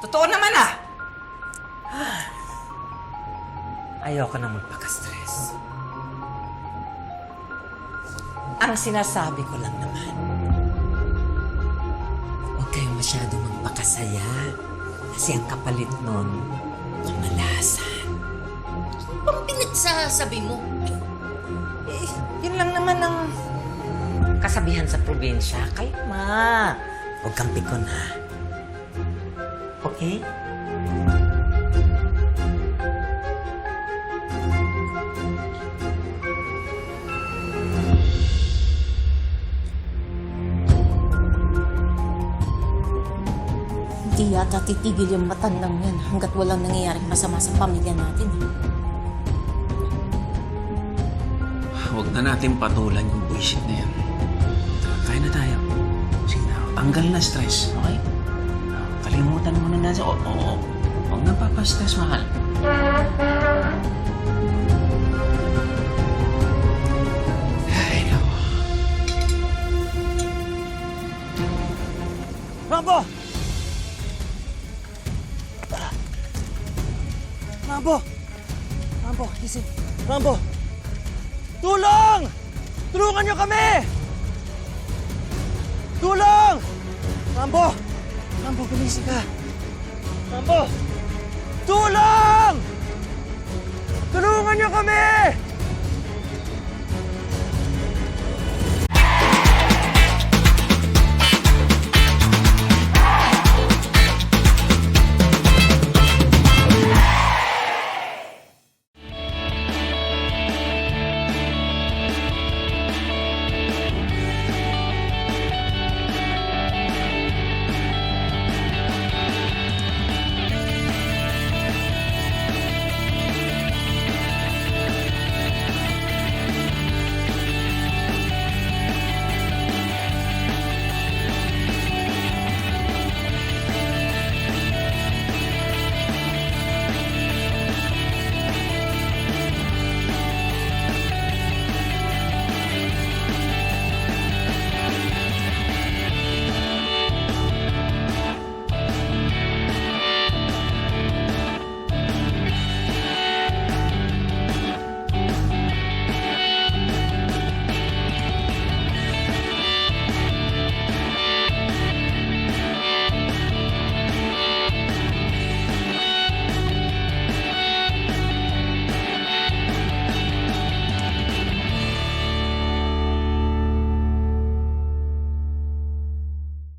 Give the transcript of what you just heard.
Totoo naman ah! Ayoko na magpaka-stress. Ang sinasabi ko lang naman, huwag kayong masyadong magpakasaya kasi ang kapalit nun, kamalasan. Pang pinagsasabi mo? Eh, yun lang naman ang kasabihan sa probinsya. Kayo ma, huwag kang pikon ha. Okay? Hindi yata titigil yung matandang yan hanggat walang nangyayaring masama sa pamilya natin. Huwag na natin patulan yung bullshit na yan. Kaya na tayo. Sige na, tanggal na stress, okay? Kalimutan mo na na sa... Oo, oo. Huwag na papastress, mahal. Ay, naku. Rambo! Rambo! Rambo, gising. Rambo! Tulong! Tulungan niyo kami! Tulong! Rambo! Rambo, gumising ka. Rambo! Tulong! Tulungan niyo kami!